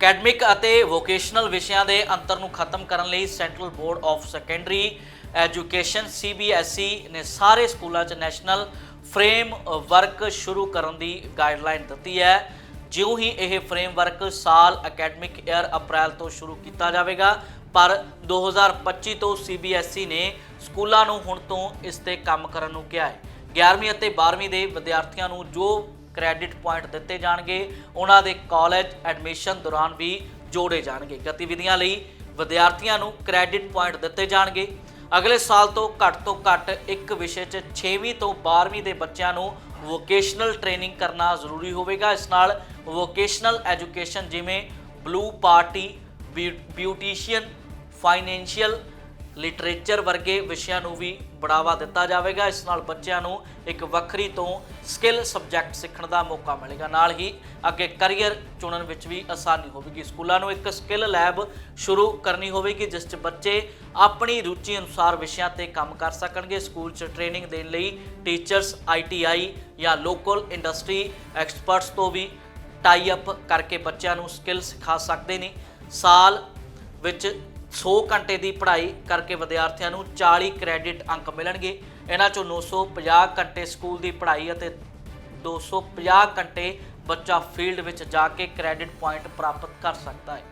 Academic ਅਤੇ vocational ਵਿਸ਼ਿਆਂ ਦੇ ਅੰਤਰ ਨੂੰ ਖਤਮ ਕਰਨ ਲਈ central board of secondary education CBSE E ਨੇ ਸਾਰੇ ਸਕੂਲਾਂ 'ਚ ਨੈਸ਼ਨਲ ਫਰੇਮ ਵਰਕ ਸ਼ੁਰੂ ਕਰਨ ਦੀ ਗਾਈਡਲਾਈਨ ਦਿੱਤੀ ਹੈ। ਜਿਉਂ ਹੀ ਇਹ ਫਰੇਮਵਰਕ ਸਾਲ ਅਕੈਡਮਿਕ ਈਅਰ ਅਪ੍ਰੈਲ ਤੋਂ ਸ਼ੁਰੂ ਕੀਤਾ ਜਾਵੇਗਾ, ਪਰ 2025 ਤੋਂ CBSE E ਨੇ ਸਕੂਲਾਂ ਨੂੰ ਹੁਣ ਤੋਂ ਇਸ ਤੇ ਕੰਮ ਕਰਨ ਨੂੰ ਕਿਹਾ ਹੈ। 11ਵੀਂ ਅਤੇ 12ਵੀਂ ਦੇ ਵਿਦਿਆਰਥੀਆਂ ਨੂੰ ਜੋ ਕ੍ਰੈਡਿਟ ਪੁਆਇੰਟ ਦਿੱਤੇ ਜਾਣਗੇ। ਉਹਨਾਂ ਦੇ ਕਾਲਜ ਐਡਮਿਸ਼ਨ ਦੌਰਾਨ ਵੀ ਜੋੜੇ ਜਾਣਗੇ। ਗਤੀਵਿਧੀਆਂ ਲਈ ਵਿਦਿਆਰਥੀਆਂ ਨੂੰ ਕ੍ਰੈਡਿਟ ਪੁਆਇੰਟ ਦਿੱਤੇ ਜਾਣਗੇ। ਅਗਲੇ ਸਾਲ ਤੋਂ ਘੱਟ ਤੋਂ ਘੱਟ ਇੱਕ ਵਿਸ਼ੇ 'ਚ 6ਵੀਂ ਤੋਂ 12ਵੀਂ ਦੇ ਬੱਚਿਆਂ ਨੂੰ ਵੋਕੇਸ਼ਨਲ ਟ੍ਰੇਨਿੰਗ ਕਰਨਾ ਜ਼ਰੂਰੀ ਹੋਵੇਗਾ। ਇਸ ਨਾਲ ਵੋਕੇਸ਼ਨਲ ਐਜੂਕੇਸ਼ਨ ਜਿਵੇਂ blue party beautician, financial literature ਵਰਗੇ ਵਿਸ਼ਿਆਂ ਨੂੰ ਵੀ ਬੜਾਵਾ ਦਿੱਤਾ ਜਾਵੇਗਾ। ਇਸ ਨਾਲ ਬੱਚਿਆਂ ਨੂੰ ਇੱਕ ਵੱਖਰੀ ਤੋਂ ਸਕਿੱਲ ਸਬਜੈਕਟ ਸਿੱਖਣ ਦਾ ਮੌਕਾ ਮਿਲੇਗਾ। ਨਾਲ ਹੀ ਅੱਗੇ ਕੈਰੀਅਰ ਚੁਣਨ ਵਿੱਚ ਵੀ ਆਸਾਨੀ ਹੋਵੇਗੀ। ਸਕੂਲਾਂ ਨੂੰ ਇੱਕ ਸਕਿੱਲ ਲੈਬ ਸ਼ੁਰੂ ਕਰਨੀ ਹੋਵੇਗੀ, ਜਿਸ 'ਚ ਬੱਚੇ ਆਪਣੀ ਰੁਚੀ ਅਨੁਸਾਰ ਵਿਸ਼ਿਆਂ ਤੇ ਕੰਮ ਕਰ ਸਕਣਗੇ। ਸਕੂਲ 'ਚ ਟ੍ਰੇਨਿੰਗ ਦੇਣ ਲਈ ਟੀਚਰਸ ਆਈਟੀਆਈ ਜਾਂ ਲੋਕਲ ਇੰਡਸਟਰੀ ਐਕਸਪਰਟਸ ਤੋਂ ਵੀ ਟਾਈ ਅਪ ਕਰਕੇ ਬੱਚਿਆਂ ਨੂੰ ਸਕਿੱਲ ਸਿਖਾ ਸਕਦੇ ਨੇ। ਸਾਲ ਵਿੱਚ 100 ਘੰਟੇ ਦੀ ਪੜ੍ਹਾਈ ਕਰਕੇ ਵਿਦਿਆਰਥੀਆਂ ਨੂੰ 40 ਕ੍ਰੈਡਿਟ ਅੰਕ ਮਿਲਣਗੇ। ਇਹਨਾਂ ਚੋਂ 950 ਘੰਟੇ ਸਕੂਲ ਦੀ ਪੜ੍ਹਾਈ ਅਤੇ 250 ਘੰਟੇ ਬੱਚਾ ਫੀਲਡ ਵਿੱਚ ਜਾ ਕੇ ਕ੍ਰੈਡਿਟ ਪੁਆਇੰਟ ਪ੍ਰਾਪਤ ਕਰ ਸਕਦਾ ਹੈ।